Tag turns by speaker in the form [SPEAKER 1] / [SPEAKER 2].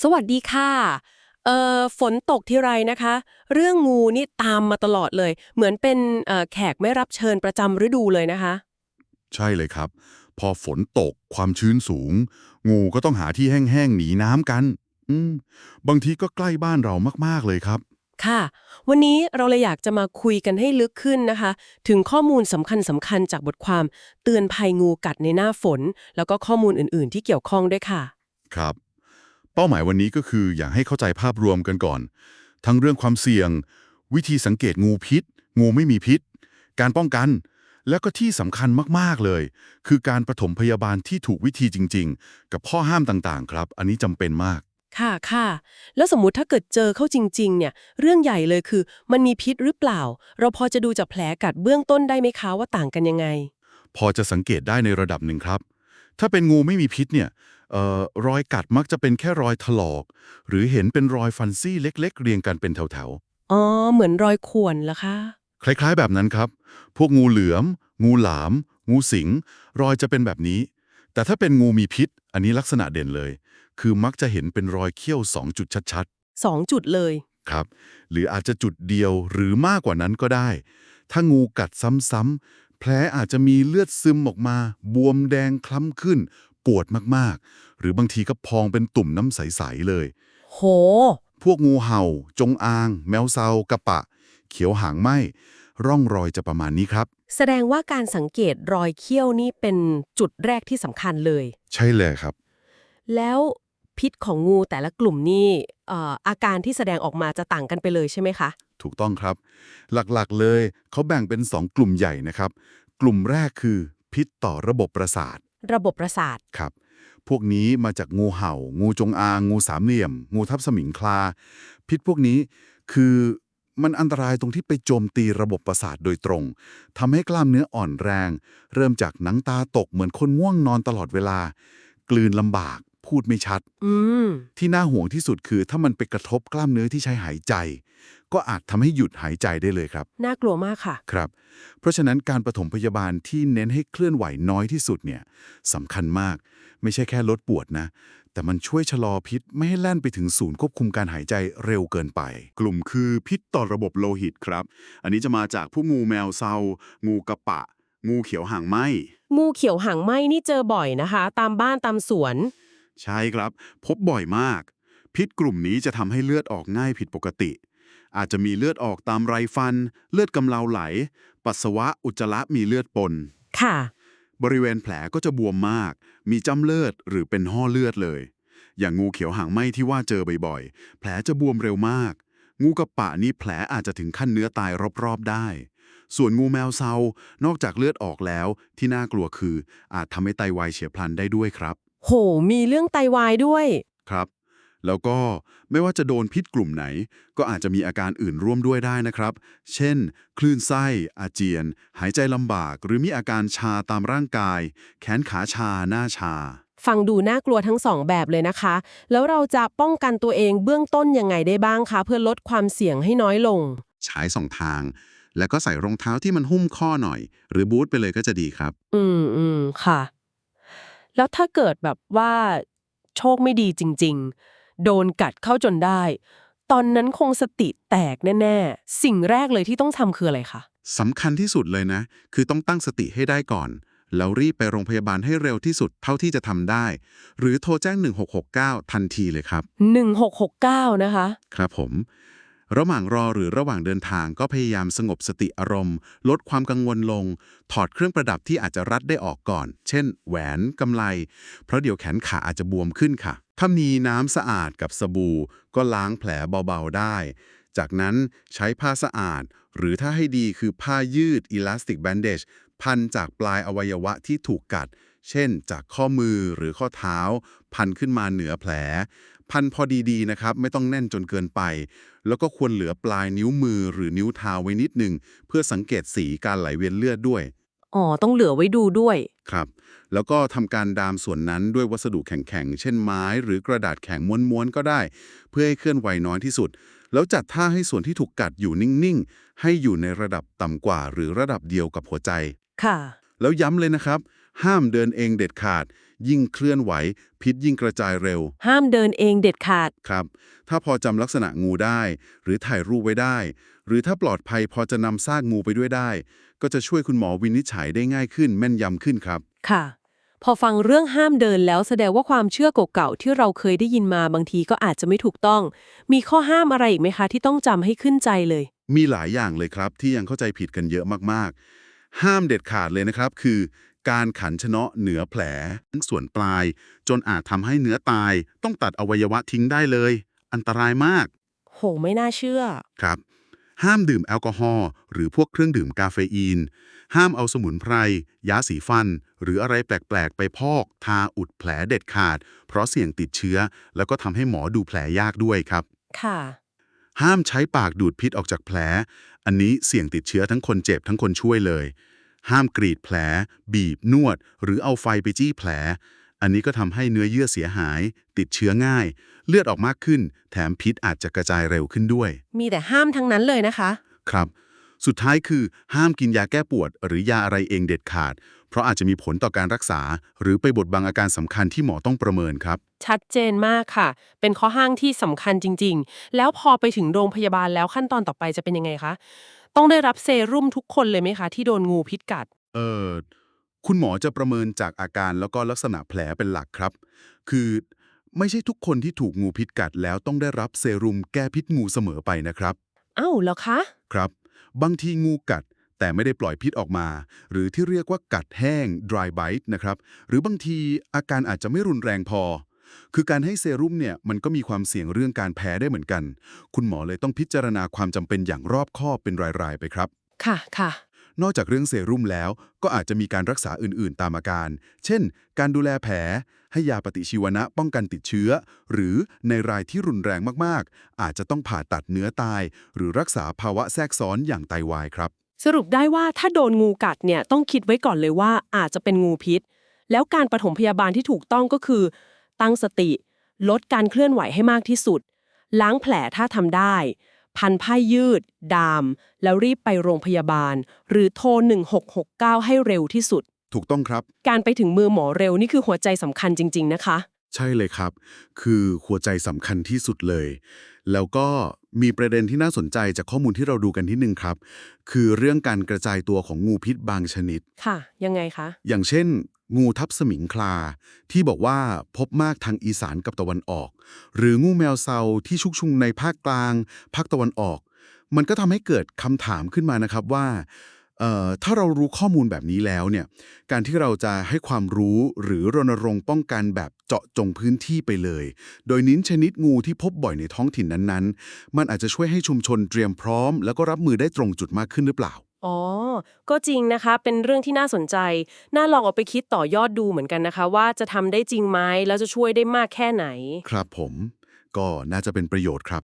[SPEAKER 1] สวัสดีค่ะเอ่อฝนตกทีไรนะคะ เรื่องงูนี่ตามมาตลอดเลย เหมือนเป็นเอ่อแขกไม่รับเชิญประจำฤดูเลยนะคะ
[SPEAKER 2] ใช่เลยครับ พอฝนตกความชื้นสูง งูก็ต้องหาที่แห้งๆหนีน้ำกัน อืมบางทีก็ใกล้บ้านเรามากๆเลยครับ
[SPEAKER 1] ค่ะ วันนี้เราเลยอยากจะมาคุยกันให้ลึกขึ้นนะคะ ถึงข้อมูลสำคัญสำคัญจากบทความ เตือนภัยงูกัดในหน้าฝน แล้วก็ข้อมูลอื่นๆ ที่เกี่ยวข้องด้วยค่ะ
[SPEAKER 2] ครับ เป้าหมายวันนี้ก็คืออยากให้เข้าใจภาพรวมกันก่อน ทั้งเรื่องความเสี่ยง วิธีสังเกตงูพิษ งูไม่มีพิษ การป้องกัน แล้วก็ที่สำคัญมากๆเลย คือการปฐมพยาบาลที่ถูกวิธีจริง ๆ กับข้อห้ามต่างๆ ครับ อันนี้จำเป็นมาก
[SPEAKER 1] ค่ะค่ะ แล้วสมมุติถ้าเกิดเจอเข้าจริง ๆ เนี่ย เรื่องใหญ่เลยคือ มันมีพิษหรือเปล่า เราพอจะดูจากแผลกัดเบื้องต้นได้ไหมคะว่าต่างกันยังไง
[SPEAKER 2] พอจะสังเกตได้ในระดับหนึ่งครับ ถ้าเป็นงูไม่มีพิษเนี่ยเอ่อ รอยกัดมักจะเป็นแค่รอยถลอก หรือเห็นเป็นรอยฟันซี่เล็ก ๆ เรียงกันเป็นแถว
[SPEAKER 1] อ๋อ เหมือนรอยข่วนเหรอคะ
[SPEAKER 2] ๆคล้ายๆแบบนั้นครับ พวกงูเหลือม งูหลาม งูสิง รอยจะเป็นแบบนี้ แต่ถ้าเป็นงูมีพิษ อันนี้ลักษณะเด่นเลย คือมักจะเห็นเป็นรอยเขี้ยวสองจุดชัด
[SPEAKER 1] สองจุดเลย
[SPEAKER 2] ๆครับ หรืออาจจะจุดเดียวหรือมากกว่านั้นก็ได้ ถ้างูกัดซ้ำๆแผลอาจจะมีเลือดซึมออกมา บวมแดงคล้ำขึ้น ปวดมากๆ หรือบางทีก็พองเป็นตุ่มน้ำใส ๆ เลย
[SPEAKER 1] โห
[SPEAKER 2] พวกงูเห่า จงอาง แมวเซากระปะ เขียวหางไหมร่องรอยจะประมาณนี้ครับ
[SPEAKER 1] แสดงว่าการสังเกตรอยเขี้ยวนี่เป็นจุดแรกที่สำคัญเลย
[SPEAKER 2] ใช่เลยครับ
[SPEAKER 1] แล้วพิษของงูแต่ละกลุ่มนี่เอ่ออาการที่แสดงออกมาจะต่างกันไปเลยใช่ไหมคะ
[SPEAKER 2] ถูกต้องครับ หลักๆเลยเขาแบ่งเป็น 2 กลุ่มใหญ่นะครับ กลุ่มแรกคือพิษต่อระบบประสาท
[SPEAKER 1] ระบบประสาท
[SPEAKER 2] ครับ พวกนี้มาจากงูเห่า งูจงอาง งูสามเหลี่ยม งูทับสมิงคลา พิษพวกนี้คือมันอันตรายตรงที่ไปโจมตีระบบประสาทโดยตรงทำให้กล้ามเนื้ออ่อนแรง เริ่มจากหนังตาตกเหมือนคนง่วงนอนตลอดเวลา กลืนลำบาก พูดไม่ชัด
[SPEAKER 1] อืม
[SPEAKER 2] ที่น่าห่วงที่สุดคือถ้ามันไปกระทบกล้ามเนื้อที่ใช้หายใจ ก็อาจทำให้หยุดหายใจได้เลยครับ
[SPEAKER 1] น่ากลัวมากค่ะ
[SPEAKER 2] ครับ เพราะฉะนั้นการปฐมพยาบาลที่เน้นให้เคลื่อนไหวน้อยที่สุดเนี่ยสำคัญมาก ไม่ใช่แค่ลดปวดนะ แต่มันช่วยชะลอพิษไม่ให้แล่นไปถึงศูนย์ควบคุมการหายใจเร็วเกินไป
[SPEAKER 3] กลุ่มคือพิษต่อระบบโลหิตครับ อันนี้จะมาจากพวกงูแมวเซา งูกระปะ งูเขียวหางไหม
[SPEAKER 1] งูเขียวหางไหมนี่เจอบ่อยนะคะ ตามบ้านตามสวน
[SPEAKER 3] ใช่ครับ พบบ่อยมาก พิษกลุ่มนี้จะทำให้เลือดออกง่ายผิดปกติ อาจจะมีเลือดออกตามไรฟัน เลือดกำเดาไหล ปัสสาวะอุจจาระมีเลือดปน
[SPEAKER 1] ค่ะ
[SPEAKER 3] บริเวณแผลก็จะบวมมาก มีจ้ำเลือดหรือเป็นห่อเลือดเลย อย่างงูเขียวหางไหมที่ว่าเจอบ่อยๆ แผลจะบวมเร็วมาก งูกระปะนี่แผลอาจจะถึงขั้นเนื้อตายรอบๆได้ส่วนงูแมวเซา นอกจากเลือดออกแล้ว ที่น่ากลัวคือ อาจทำให้ไตวายเฉียบพลันได้ด้วยครับ
[SPEAKER 1] โห มีเรื่องไตวายด้วย
[SPEAKER 3] ครับ แล้วก็ไม่ว่าจะโดนพิษกลุ่มไหน ก็อาจจะมีอาการอื่นร่วมด้วยได้นะครับ เช่น คลื่นไส้ อาเจียน หายใจลำบาก หรือมีอาการชาตามร่างกาย แขนขาชา หน้าชา
[SPEAKER 1] ฟังดูน่ากลัวทั้งสองแบบเลยนะคะ แล้วเราจะป้องกันตัวเองเบื้องต้นยังไงได้บ้างคะ เพื่อลดความเสี่ยงให้น้อยลง
[SPEAKER 3] ใช้สองทาง แล้วก็ใส่รองเท้าที่มันหุ้มข้อหน่อย หรือบูทไปเลยก็จะดีครับ
[SPEAKER 1] อืมอืมค่ะ แล้วถ้าเกิดแบบว่าโชคไม่ดีจริง ๆ โดนกัดเข้าจนได้ ตอนนั้นคงสติแตกแน่ ๆ สิ่งแรกเลยที่ต้องทำคืออะไรคะ
[SPEAKER 3] สำคัญที่สุดเลยนะ คือต้องตั้งสติให้ได้ก่อน แล้วรีบไปโรงพยาบาลให้เร็วที่สุดเท่าที่จะทำได้ หรือโทรแจ้ง 1669 ทันทีเลยครับ
[SPEAKER 1] 1669 นะคะ
[SPEAKER 3] ครับผม ระหว่างรอหรือระหว่างเดินทางก็พยายามสงบสติอารมณ์ ลดความกังวลลง ถอดเครื่องประดับที่อาจจะรัดได้ออกก่อน เช่น แหวนกำไล เพราะเดี๋ยวแขนขาอาจจะบวมขึ้นค่ะ ถ้ามีน้ำสะอาดกับสบู่ ก็ล้างแผลเบาๆได้ จากนั้นใช้ผ้าสะอาด หรือถ้าให้ดีคือผ้ายืด elastic bandage พันจากปลายอวัยวะที่ถูกกัด เช่น จากข้อมือหรือข้อเท้า พันขึ้นมาเหนือแผล พันพอดีๆนะครับ ไม่ต้องแน่นจนเกินไป แล้วก็ควรเหลือปลายนิ้วมือหรือนิ้วเท้าไว้นิดหนึ่งเพื่อสังเกตสีการไหลเวียนเลือดด้วย
[SPEAKER 1] อ๋อ ต้องเหลือไว้ดูด้วย
[SPEAKER 3] ครับ แล้วก็ทำการดามส่วนนั้นด้วยวัสดุแข็งๆ เช่นไม้ หรือกระดาษแข็งม้วนๆ ก็ได้ เพื่อให้เคลื่อนไหวน้อยที่สุด แล้วจัดท่าให้ส่วนที่ถูกกัดอยู่นิ่งๆ ให้อยู่ในระดับต่ำกว่า หรือระดับเดียวกับหัวใจ
[SPEAKER 1] ค่ะ
[SPEAKER 3] แล้วย้ำเลยนะครับ
[SPEAKER 2] ห้ามเดินเองเด็ดขาด ยิ่งเคลื่อนไหว พิษยิ่งกระจายเร็ว
[SPEAKER 1] ห้ามเดินเองเด็ดขาด
[SPEAKER 2] ครับ ถ้าพอจำลักษณะงูได้ หรือถ่ายรูปไว้ได้ หรือถ้าปลอดภัยพอจะนำซากงูไปด้วยได้ ก็จะช่วยคุณหมอวินิจฉัยได้ง่ายขึ้นแม่นยำขึ้นครับ
[SPEAKER 1] ค่ะ พอฟังเรื่องห้ามเดินแล้วแสดงว่าความเชื่อเก่าๆที่เราเคยได้ยินมาบางทีก็อาจจะไม่ถูกต้อง มีข้อห้ามอะไรอีกไหมคะ ที่ต้องจำให้ขึ้นใจเลย
[SPEAKER 2] มีหลายอย่างเลยครับที่ยังเข้าใจผิดกันเยอะมากๆ ห้ามเด็ดขาดเลยนะครับ คือ การขันชะเนาะเหนือแผลส่วนปลาย จนอาจทำให้เนื้อตาย ต้องตัดอวัยวะทิ้งได้เลย อันตรายมาก
[SPEAKER 1] โห ไม่น่าเชื่อ
[SPEAKER 2] ครับ ห้ามดื่มแอลกอฮอล์หรือพวกเครื่องดื่มกาเฟอีน ห้ามเอาสมุนไพร ยาสีฟัน หรืออะไรแปลก ๆ ไปพอก ทาอุดแผลเด็ดขาด เพราะเสี่ยงติดเชื้อ แล้วก็ทำให้หมอดูแผลยากด้วยครับ
[SPEAKER 1] ค่ะ
[SPEAKER 2] ห้ามใช้ปากดูดพิษออกจากแผล อันนี้เสี่ยงติดเชื้อทั้งคนเจ็บทั้งคนช่วยเลย ห้ามกรีดแผล บีบนวด หรือเอาไฟไปจี้แผล อันนี้ก็ทำให้เนื้อเยื่อเสียหาย ติดเชื้อง่าย เลือดออกมากขึ้น แถมพิษอาจจะกระจายเร็วขึ้นด้วย
[SPEAKER 1] มีแต่ห้ามทั้งนั้นเลยนะคะ
[SPEAKER 2] ครับ สุดท้ายคือห้ามกินยาแก้ปวด หรือยาอะไรเองเด็ดขาด เพราะอาจจะมีผลต่อการรักษา หรือไปบดบังอาการสำคัญที่หมอต้องประเมินครับ
[SPEAKER 1] ชัดเจนมากค่ะ เป็นข้อห้างที่สำคัญจริง ๆ แล้วพอไปถึงโรงพยาบาลแล้วขั้นตอนต่อไปจะเป็นยังไงคะ ต้องได้รับเซรุ่มทุกคนเลยไหมคะ ที่โดนงูพิษกัด
[SPEAKER 2] เออคุณหมอจะประเมินจากอาการแล้วก็ลักษณะแผลเป็นหลักครับ คือไม่ใช่ทุกคนที่ถูกงูพิษกัดแล้วต้องได้รับเซรุ่มแก้พิษงูเสมอไปนะครับ
[SPEAKER 1] อ้าวเหรอคะ
[SPEAKER 2] ครับ บางทีงูกัดแต่ไม่ได้ปล่อยพิษออกมา หรือที่เรียกว่ากัดแห้ง dry bite นะครับ หรือบางทีอาการอาจจะไม่รุนแรงพอ คือการให้เซรุ่มเนี่ยมันก็มีความเสี่ยงเรื่องการแพ้ได้เหมือนกัน คุณหมอเลยต้องพิจารณาความจำเป็นอย่างรอบคอบเป็นรายๆไปครับ
[SPEAKER 1] ค่ะค่ะ
[SPEAKER 2] นอกจากเรื่องเซรุ่มแล้วก็อาจจะมีการรักษาอื่นๆตามอาการ เช่น การดูแลแผล ให้ยาปฏิชีวนะป้องกันติดเชื้อ หรือในรายที่รุนแรงมากๆ อาจจะต้องผ่าตัดเนื้อตาย หรือรักษาภาวะแทรกซ้อนอย่างไตวายครับ
[SPEAKER 1] สรุปได้ว่าถ้าโดนงูกัดเนี่ยต้องคิดไว้ก่อนเลยว่าอาจจะเป็นงูพิษ แล้วการปฐมพยาบาลที่ถูกต้องก็คือ ตั้งสติ ลดการเคลื่อนไหวให้มากที่สุด ล้างแผลถ้าทำได้ พันผ้ายืด ดาม แล้วรีบไปโรงพยาบาล หรือโทร 1669 ให้เร็วที่สุด
[SPEAKER 2] ถูกต้องครับ
[SPEAKER 1] การไปถึงมือหมอเร็วนี่คือหัวใจสำคัญจริง ๆ นะคะ
[SPEAKER 2] ใช่เลยครับ คือหัวใจสำคัญที่สุดเลย แล้วก็มีประเด็นที่น่าสนใจจากข้อมูลที่เราดูกันที่หนึ่งครับ คือเรื่องการกระจายตัวของงูพิษบางชนิด
[SPEAKER 1] ค่ะ ยังไงคะ
[SPEAKER 2] อย่างเช่น งูทับสมิงคลา ที่บอกว่าพบมากทางอีสานกับตะวันออก หรืองูแมวเซาที่ชุกชุมในภาคกลาง ภาคตะวันออก มันก็ทำให้เกิดคำถามขึ้นมานะครับว่าถ้าเรารู้ข้อมูลแบบนี้แล้วเนี่ย การที่เราจะให้ความรู้หรือรณรงค์ป้องกันแบบเจาะจงพื้นที่ไปเลย โดยนิ้นชนิดงูที่พบบ่อยในท้องถิ่นนั้นๆ มันอาจจะช่วยให้ชุมชนเตรียมพร้อม แล้วก็รับมือได้ตรงจุดมากขึ้นหรือเปล่า
[SPEAKER 1] อ๋อ ก็จริงนะคะ เป็นเรื่องที่น่าสนใจ น่าลองเอาไปคิดต่อยอดดูเหมือนกันนะคะ ว่าจะทำได้จริงไหมแล้วจะช่วยได้มากแค่ไหน
[SPEAKER 2] ครับผม ก็น่าจะเป็นประโยชน์ครับ